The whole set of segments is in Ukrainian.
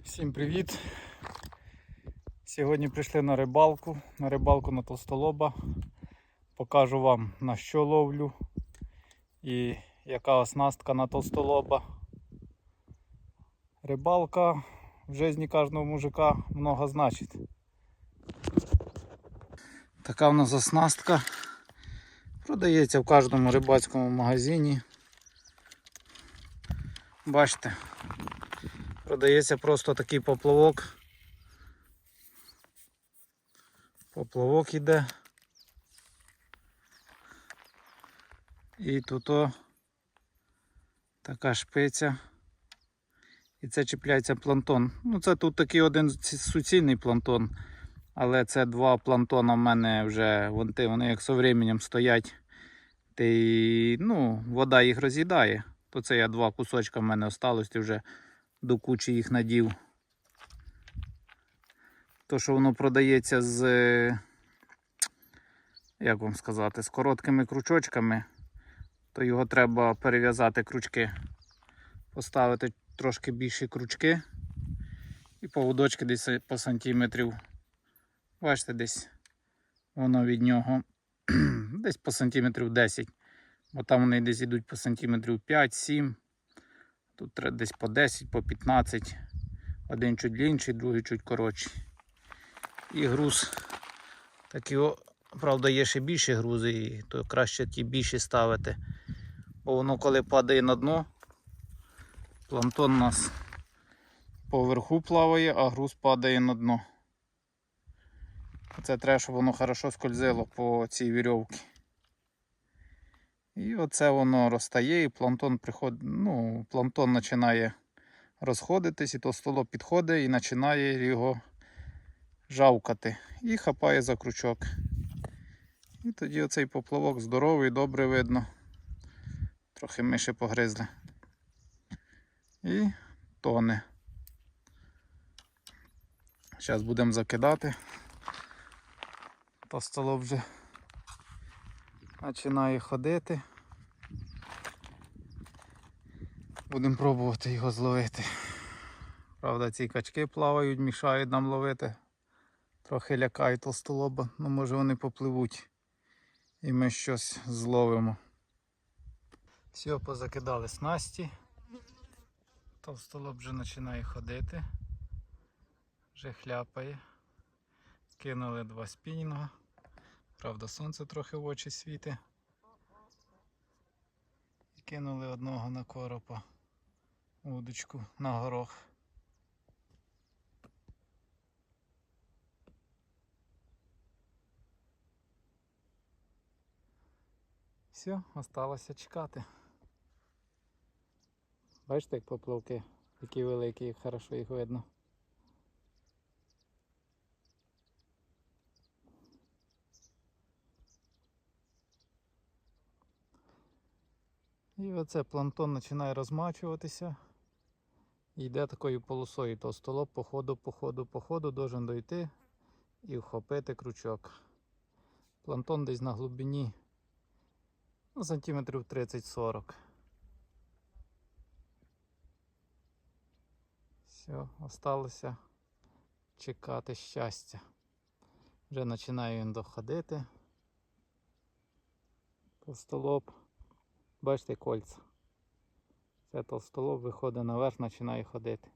Всім привіт! Сьогодні прийшли на рибалку, на рибалку на толстолоба. Покажу вам на що ловлю і яка оснастка на толстолоба. Рибалка в житті кожного мужика много значить. Така в нас оснастка. Продається в кожному рибацькому магазині. Бачите, продається просто такий поплавок. Поплавок іде. І тут о, така шпиця. І це чіпляється плантон. Ну це тут такий один суцільний плантон. Але це два плантона в мене вже вони, вони як со временем стоять. Й, ну, вода їх роз'їдає. То це я два кусочка в мене осталось, і вже до кучі їх надів. То, що воно продається з, як вам сказати, з короткими крючочками, то його треба перев'язати крючки. Поставити трошки більші крючки і поводочки десь по сантиметрів. Бачите, десь воно від нього десь по сантиметрів 10. Бо там вони десь йдуть по сантиметрів 5-7. Тут треба десь по 10, по 15. Один чуть длінший, другий чуть коротший. І груз такий, о, правда, є ще більші грузи, і то краще ті більші ставити. Бо воно коли падає на дно, плантон у нас поверху плаває, а груз падає на дно. Це треба, щоб воно хорошо скользило по цій вірьовці. І оце воно розтає, і плантон приходить, ну, плантон починає розходитись, і то столо підходить і починає його жавкати. І хапає за крючок. І тоді оцей поплавок здоровий, добре видно. Трохи миші погризли. І тоне. Зараз будемо закидати. То столо вже починає ходити. Будемо пробувати його зловити. Правда, ці качки плавають, мішають нам ловити. Трохи лякають толстолоба, ну може вони попливуть і ми щось зловимо. Все, позакидали снасті. Толстолоб вже починає ходити. Вже хляпає. Кинули два спінінга. Правда, сонце трохи в очі світить. І кинули одного на коропа удочку на горох. Все, осталося чекати. Бачите, як поплавки, які великі, як хорошо їх видно. І оце плантон починає розмачуватися. Йде такою полосою. То столоб по ходу, по ходу, по ходу должен дойти і вхопити крючок. Плантон десь на глибині ну, сантиметрів 30-40. Все, осталося чекати щастя. Вже починає він доходити. Толстолоб. Бачите кольця. Це толстолоб виходить наверх, починає ходити.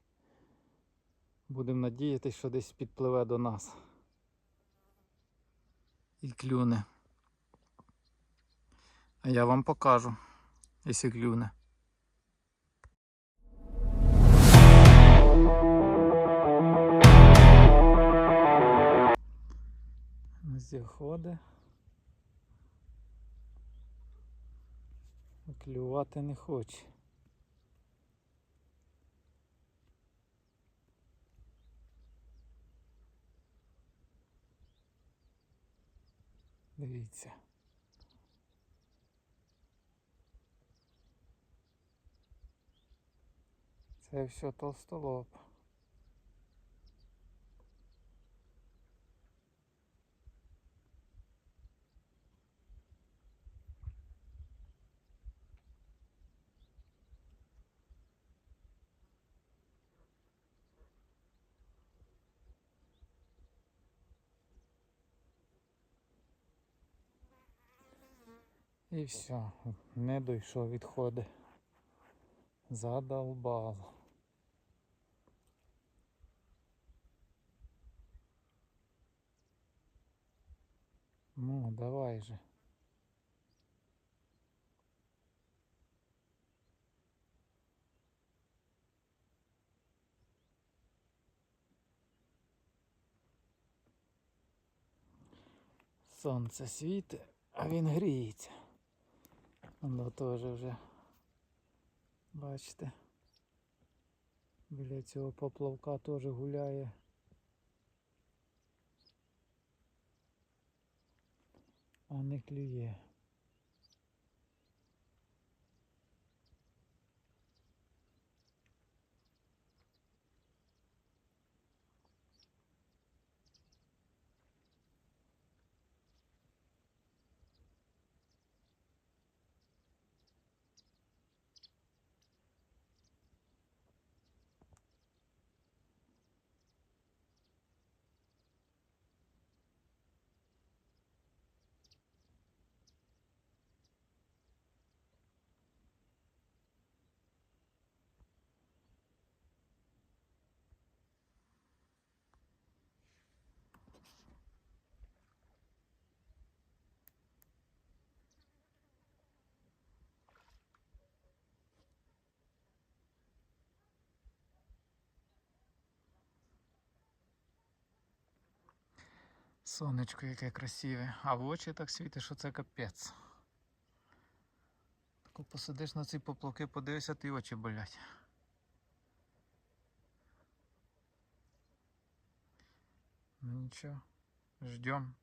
Будемо надіятися, що десь підпливе до нас. І клюне. А я вам покажу, якщо клюне. Заходить. Клювати не хоче. Дивіться. Це все толстолоб. І все, не дійшов відходи. Задолбало. Ну, давай же. Сонце світить, а він гріється. Воно теж вже, бачите, біля цього поплавка теж гуляє. А не клює. Сонечко яке красиве, а в очі так світить, що це капець. Тако посидиш на ці поплавки, подивишся, ти очі болять. Ну нічого, ждем.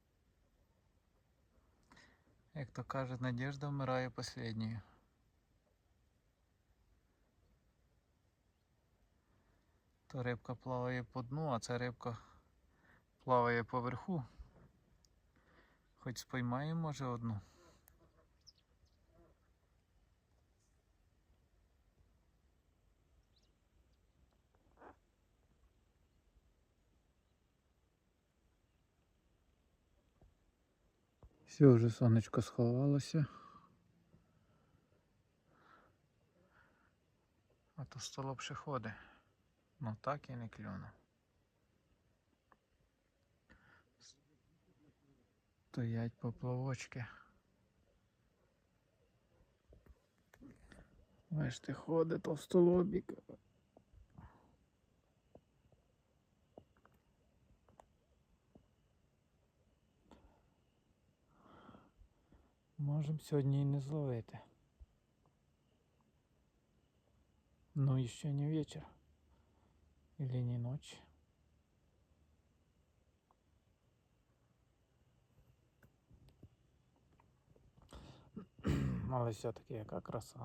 Як то кажуть, надежда вмирає последньою. То рибка плаває по дну, а ця рибка плаває поверху. Хоч спіймаємо, може, одну. Все, вже сонечко сховалося. А то столоп ще ходить. Ну так і не клюнув. Стоять поплавочки. Бачите, ходить товстолобік. Можемо сьогодні і не зловити. Ну і ще не вечір. Или не ночь. Але все-таки яка краса.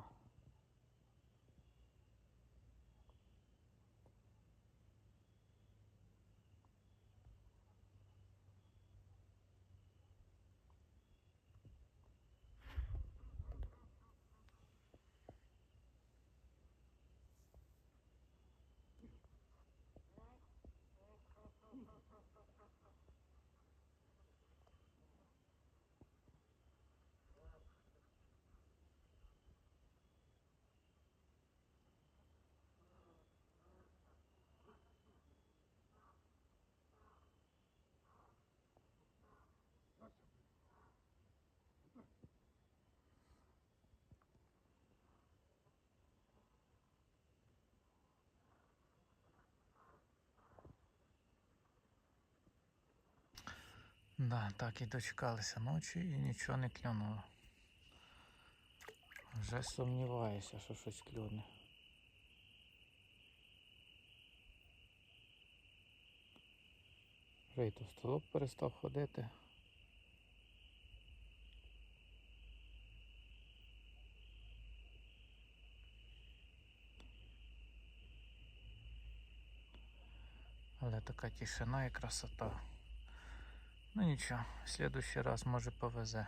Да, так і дочекалися ночі і нічого не клюнуло. Вже сумніваюся, що щось клюне. Вже й товстолоб перестав ходити. Але така тишина і красота. Ну нічого, в следующий раз може повезе.